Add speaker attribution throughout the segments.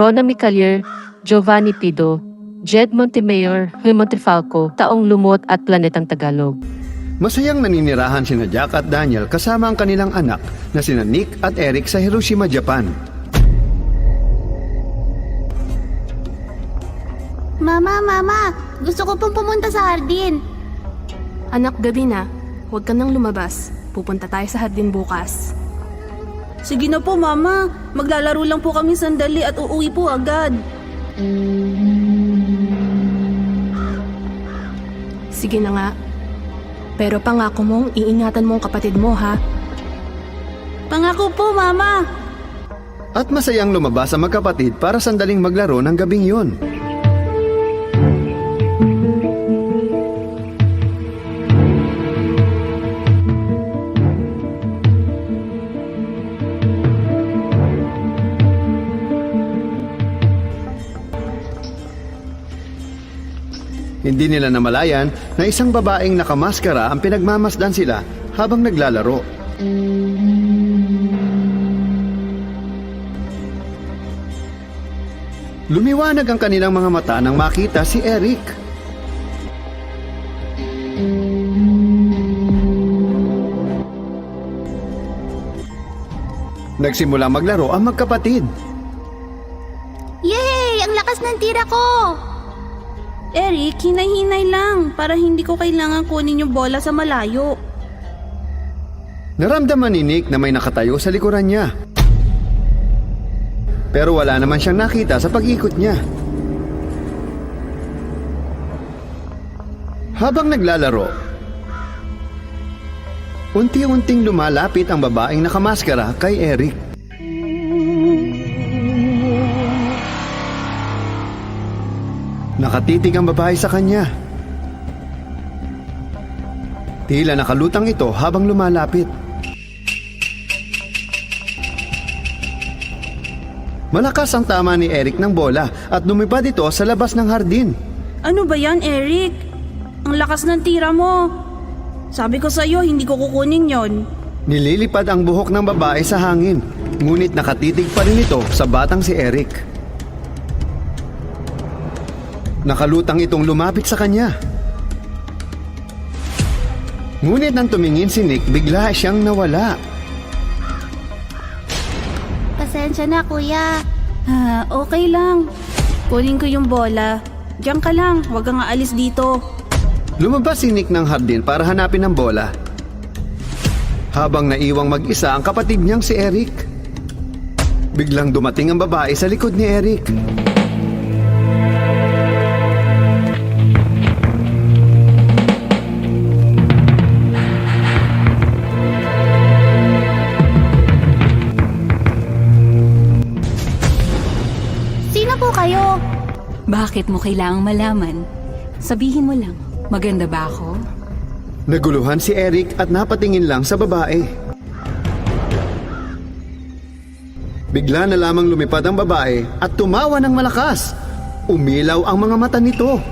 Speaker 1: Rona Micalier, Giovanni Pido, Jed Montemayor, Huy Montefalco, Taong Lumot at Planetang Tagalog.
Speaker 2: Masayang naninirahan sina Jack at Daniel kasama ang kanilang anak na sina Nick at Eric sa Hiroshima, Japan.
Speaker 3: Mama, mama! Gusto ko pong pumunta sa hardin.
Speaker 4: Anak, gabi na. Huwag ka nang lumabas. Pupunta tayo sa hardin bukas.
Speaker 5: Sige na po, Mama. Maglalaro lang po kami sandali at uuwi po agad.
Speaker 4: Sige na nga. Pero pangako mong iingatan mo ang kapatid mo, ha?
Speaker 5: Pangako po, Mama.
Speaker 2: At masayang lumabas ang magkapatid para sandaling maglaro ng gabing yun. Hindi nila namalayan na isang babaeng nakamaskara ang pinagmamasdan sila habang naglalaro. Lumiwanag ang kanilang mga mata nang makita si Eric. Nagsimula maglaro ang magkapatid.
Speaker 3: Yay! Ang lakas ng tira ko!
Speaker 5: Eric, hinay-hinay lang para hindi ko kailangan kunin yung bola sa malayo.
Speaker 2: Naramdaman ni Nick na may nakatayo sa likuran niya. Pero wala naman siyang nakita sa pag-ikot niya. Habang naglalaro, unti-unting lumalapit ang babaeng nakamaskara kay Eric. Nakatitig ang babae sa kanya. Tila nakalutang ito habang lumalapit. Malakas ang tama ni Eric ng bola at lumipad ito sa labas ng hardin.
Speaker 5: Ano ba yan, Eric? Ang lakas ng tira mo. Sabi ko sa'yo, hindi ko kukunin yon.
Speaker 2: Nililipad ang buhok ng babae sa hangin, ngunit nakatitig pa rin ito sa batang si Eric. Nakalutang itong lumapit sa kanya. Ngunit nang tumingin si Nick, bigla siyang nawala.
Speaker 3: Pasensya na, kuya.
Speaker 5: Ah, okay lang. Kunin ko yung bola. Diyan ka lang, huwag kang aalis dito.
Speaker 2: Lumabas si Nick ng hardin para hanapin ang bola. Habang naiwang mag-isa ang kapatid niyang si Eric. Biglang dumating ang babae sa likod ni Eric.
Speaker 3: Sino
Speaker 6: Bakit mo kailangang malaman? Sabihin mo lang, maganda ba ako?
Speaker 2: Naguluhan si Eric at napatingin lang sa babae. Bigla na lamang lumipad ang babae at tumawa ng malakas. Umilaw ang mga mata nito.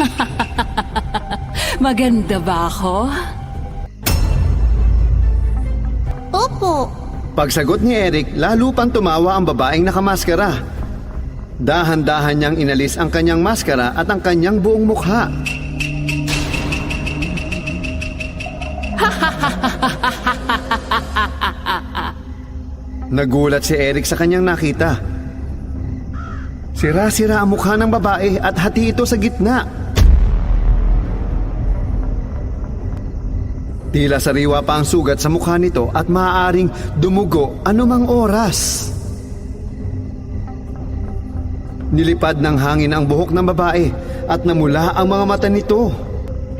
Speaker 6: Maganda ba ako?
Speaker 3: Opo.
Speaker 2: Pagsagot ni Eric, lalo pang tumawa ang babaeng nakamaskara. Dahan-dahan niyang inalis ang kanyang maskara at ang kanyang buong mukha. Nagulat si Eric sa kanyang nakita. Sira-sira ang mukha ng babae at hati ito sa gitna. Tila sariwa pa ang sugat sa mukha nito at maaaring dumugo anumang oras. Nilipad ng hangin ang buhok ng babae at namula ang mga mata nito.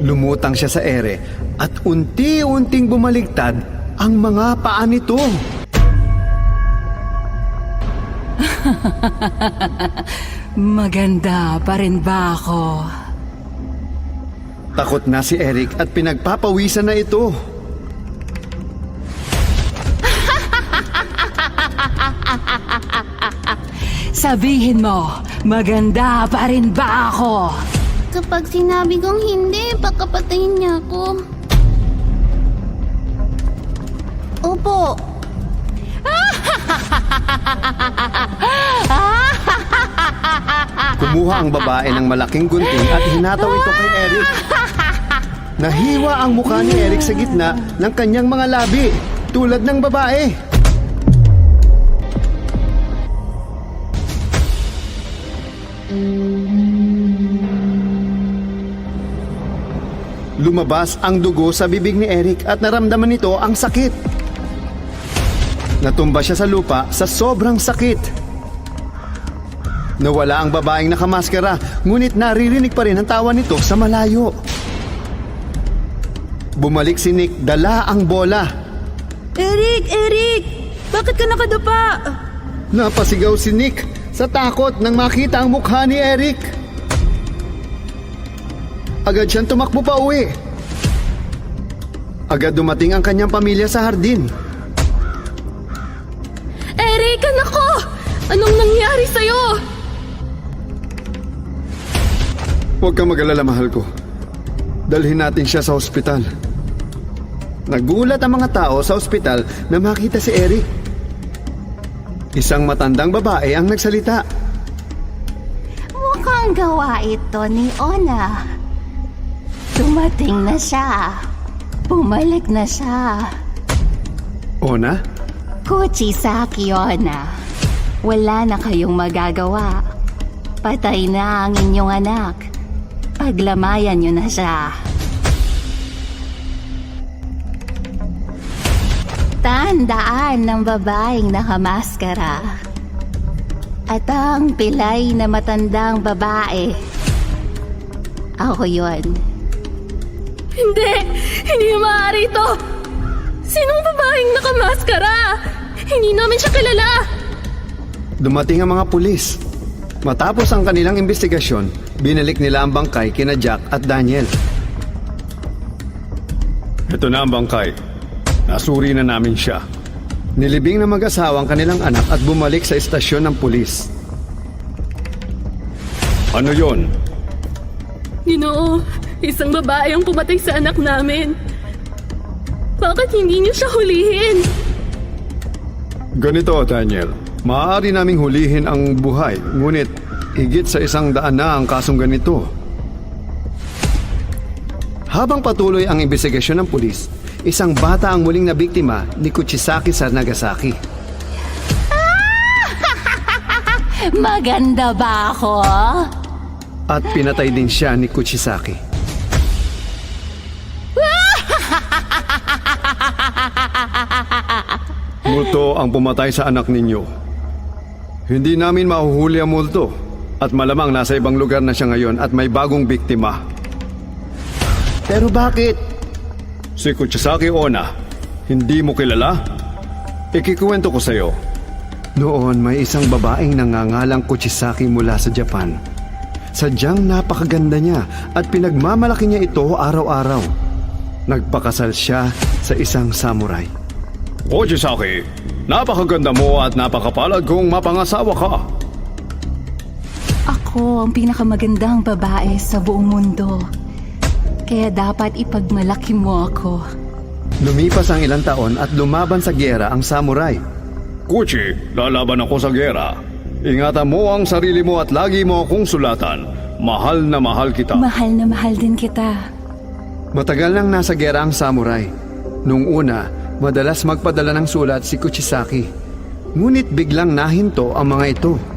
Speaker 2: Lumutang siya sa ere at unti-unting bumaligtad ang mga paa nito.
Speaker 6: Maganda pa rin ba ako?
Speaker 2: Takot na si Eric at pinagpapawisan na ito.
Speaker 6: Sabihin mo, maganda pa rin ba ako?
Speaker 3: Kapag sinabi kong hindi, pakapatayin niya ako. Opo.
Speaker 2: Kumuha ang babae ng malaking gunting at hinataw ito kay Eric. Nahiwa ang mukha ni Eric sa gitna ng kanyang mga labi, tulad ng babae. Lumabas ang dugo sa bibig ni Eric at naramdaman nito ang sakit. Natumba siya sa lupa sa sobrang sakit. Nawala ang babaeng nakamaskara, ngunit naririnig pa rin ang tawa nito sa malayo. Bumalik si Nick, dala ang bola.
Speaker 5: Eric! Eric! Bakit ka nakadapa?
Speaker 2: Napasigaw si Nick sa takot nang makita ang mukha ni Eric. Agad siyang tumakbo pa uwi. Agad dumating ang kanyang pamilya sa hardin.
Speaker 4: Eric, anak ko! Anong nangyari sa'yo?
Speaker 2: Huwag kang mag-alala, mahal ko. Dalhin natin siya sa ospital. Nagulat ang mga tao sa ospital na makita si Eric. Isang matandang babae ang nagsalita.
Speaker 3: Mukhang gawa ito ni Ona. Dumating na siya. Bumalik na siya.
Speaker 2: Ona?
Speaker 3: Kuchisaki, Ona. Wala na kayong magagawa. Patay na ang inyong anak. Paglamayan niyo na siya. Tandaan ng babaeng nakamaskara. At ang pilay na matandang babae. Ako yon.
Speaker 4: Hindi! Hindi maaari ito! Sinong babaeng nakamaskara? Hindi namin siya kilala!
Speaker 2: Dumating ang mga pulis. Matapos ang kanilang investigasyon, binalik nila ang bangkay kina Jack at Daniel. Ito na ang bangkay. Nasuri na namin siya. Nilibing ng mag-asawa ang kanilang anak at bumalik sa estasyon ng pulis. Ano yon?
Speaker 4: Ginoo, isang babae ang pumatay sa anak namin. Bakit hindi niyo siya hulihin?
Speaker 2: Ganito, Daniel. Maaari naming hulihin ang buhay, ngunit higit sa isang daan na ang kasong ganito. Habang patuloy ang investigasyon ng pulis, isang bata ang muling nabiktima ni Kuchisaki sa Nagasaki.
Speaker 3: Maganda ba ako?
Speaker 2: At pinatay din siya ni Kuchisaki. Multo ang pumatay sa anak ninyo. Hindi namin mahuhuli ang multo at malamang nasa ibang lugar na siya ngayon at may bagong biktima. Pero bakit? Si Kuchisaki Ona, hindi mo kilala? Ikikuwento ko sa'yo. Noon may isang babaeng nangangalang Kuchisaki mula sa Japan. Sadyang napakaganda niya at pinagmamalaki niya ito araw-araw. Nagpakasal siya sa isang samurai. Kuchisaki, napakaganda mo at napakapalad kung mapangasawa ka.
Speaker 3: Ako ang pinakamagandang babae sa buong mundo. Kaya dapat ipagmalaki mo ako.
Speaker 2: Lumipas ang ilang taon at lumaban sa gyera ang samurai. Kuchi, lalaban ako sa gyera. Ingatan mo ang sarili mo at lagi mo akong sulatan. Mahal na mahal kita.
Speaker 3: Mahal na mahal din kita.
Speaker 2: Matagal nang nasa gyera ang samurai. Nung una, madalas magpadala ng sulat si Kuchisaki. Ngunit biglang nahinto ang mga ito.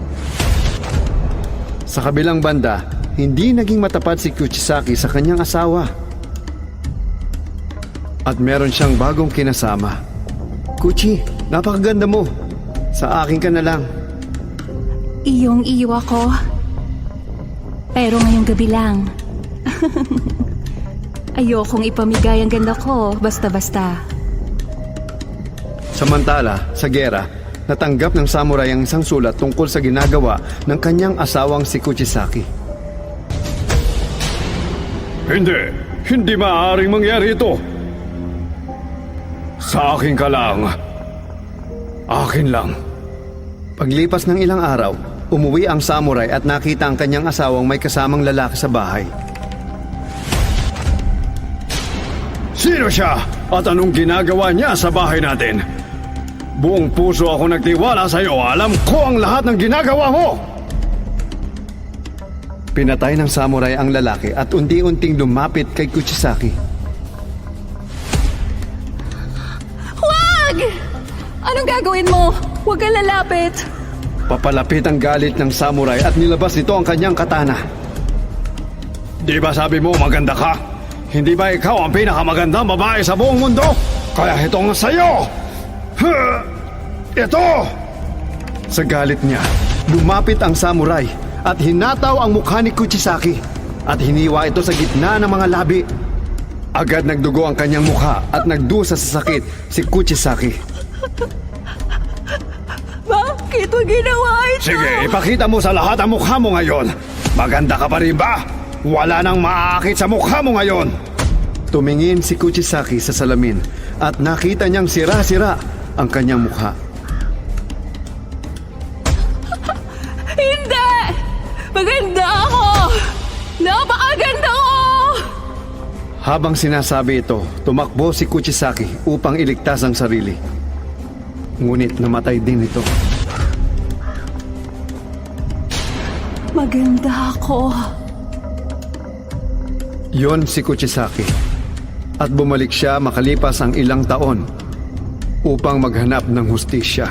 Speaker 2: Sa kabilang banda, hindi naging matapat si Kuchisaki sa kanyang asawa. At meron siyang bagong kinasama. Kuchi, napakaganda mo. Sa akin ka na lang.
Speaker 3: Iyong iyo ako. Pero ngayong gabi lang. Ayokong ipamigay ang ganda ko basta-basta.
Speaker 2: Samantala, sa gera, natanggap ng samurai ang isang sulat tungkol sa ginagawa ng kanyang asawang si Kuchisaki.
Speaker 7: Hindi! Hindi maaaring mangyari ito! Sa akin ka lang. Akin lang.
Speaker 2: Paglipas ng ilang araw, umuwi ang samurai at nakita ang kanyang asawang may kasamang lalaki sa bahay.
Speaker 7: Sino siya? At anong ginagawa niya sa bahay natin? Buong puso ako nagtiwala sa iyo. Alam ko ang lahat ng ginagawa mo!
Speaker 2: Pinatay ng samurai ang lalaki at unti-unting lumapit kay Kuchisaki.
Speaker 3: Wag! Anong gagawin mo? Huwag kang lalapit.
Speaker 2: Papalapit ang galit ng samurai at nilabas nito ang kanyang katana.
Speaker 7: Di ba sabi mo maganda ka? Hindi ba ikaw ang pinakamagandang babae sa buong mundo? Kaya ito nga sa'yo! Huh! Ito!
Speaker 2: Sa galit niya, lumapit ang samurai at hinataw ang mukha ni Kuchisaki at hiniwa ito sa gitna ng mga labi. Agad nagdugo ang kanyang mukha at nagdusa sa sakit si Kuchisaki.
Speaker 3: Bakit mo ginawa ito?
Speaker 7: Sige, ipakita mo sa lahat ang mukha mo ngayon. Maganda ka pa rin ba? Wala nang maaakit sa mukha mo ngayon.
Speaker 2: Tumingin si Kuchisaki sa salamin at nakita niyang sira-sira ang kanyang mukha. Habang sinasabi ito, tumakbo si Kuchisaki upang iligtas ang sarili. Ngunit namatay din ito.
Speaker 3: Maganda ako.
Speaker 2: Yon si Kuchisaki. At bumalik siya makalipas ang ilang taon upang maghanap ng hustisya.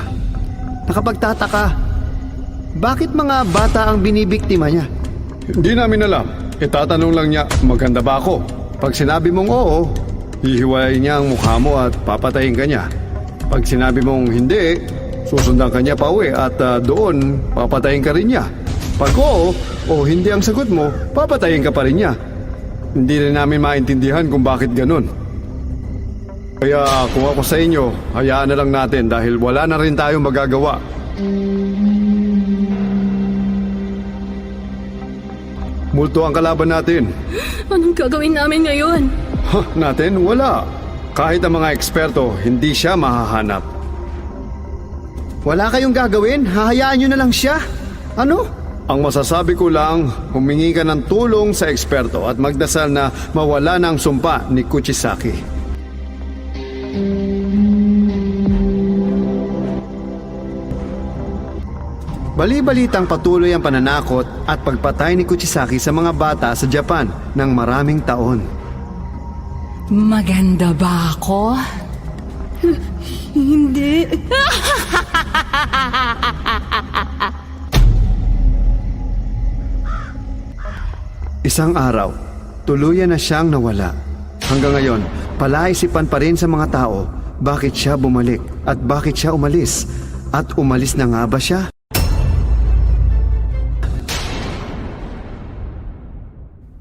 Speaker 2: Nakapagtataka, bakit mga bata ang binibiktima niya?
Speaker 7: Hindi namin alam. Itatanong lang niya, maganda ba ako?
Speaker 2: Pag sinabi mong oo, hihiwalay niya ang mukha mo at papatayin ka niya. Pag sinabi mong hindi, susundan ka niya pa uwi at ah, doon papatayin ka rin niya. Pag oo o hindi ang sagot mo, papatayin ka pa rin niya. Hindi rin namin maintindihan kung bakit ganun. Kaya kung ako sa inyo, hayaan na lang natin dahil wala na rin tayong magagawa. Multo ang kalaban natin.
Speaker 4: Anong gagawin namin ngayon?
Speaker 2: Ha, natin? Wala. Kahit ang mga eksperto, hindi siya mahahanap. Wala kayong gagawin? Hahayaan nyo na lang siya? Ano? Ang masasabi ko lang, humingi ka ng tulong sa eksperto at magdasal na mawala ang sumpa ni Kuchisaki. Bali-balitang patuloy ang pananakot at pagpatay ni Kuchisaki sa mga bata sa Japan ng maraming taon.
Speaker 3: Maganda ba ako?
Speaker 4: Hindi.
Speaker 2: Isang araw, tuluyan na siyang nawala. Hanggang ngayon, palaisipan pa rin sa mga tao bakit siya bumalik at bakit siya umalis. At umalis na nga ba siya?